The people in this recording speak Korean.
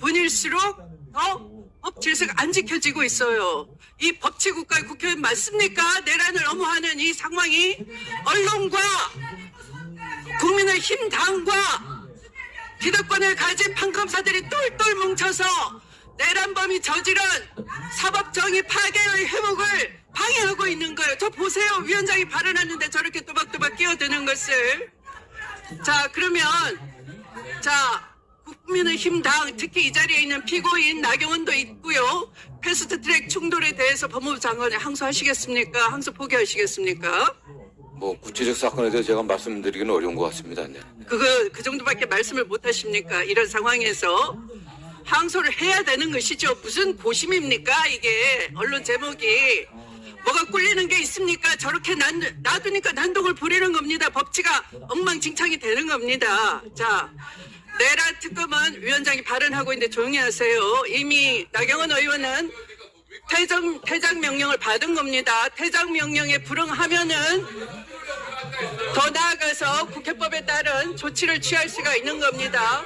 분일수록 더법 질서가 안 지켜지고 있어요. 이 법치 국가의 국회의원 맞습니까? 내란을 엄호하는 이 상황이 언론과 국민의 힘 당과 기득권을 가진 판검사들이 똘똘 뭉쳐서 내란범이 저지른 사법정의 파괴의 회복을 방해하고 있는 거예요. 저 보세요. 위원장이 발언하는데 저렇게 또박또박 끼어드는 것을. 자, 그러면, 자, 국민의힘 당, 특히 이 자리에 있는 피고인 나경원도 있고요. 패스트 트랙 충돌에 대해서 법무부 장관에 항소하시겠습니까? 항소 포기하시겠습니까? 뭐 구체적 사건에 대해서 제가 말씀드리기는 어려운 것 같습니다. 네. 그거 그 정도밖에 말씀을 못 하십니까? 이런 상황에서 항소를 해야 되는 것이죠. 무슨 고심입니까? 이게 언론 제목이 뭐가 꿀리는 게 있습니까? 저렇게 난, 놔두니까 난동을 부리는 겁니다. 법치가 엉망진창이 되는 겁니다. 자, 내란 특검은 위원장이 발언하고 있는데 조용히 하세요. 이미 나경원 의원은 퇴장, 퇴장 명령을 받은 겁니다. 퇴장 명령에 불응하면은 더 나아가서 국회법에 따른 조치를 취할 수가 있는 겁니다.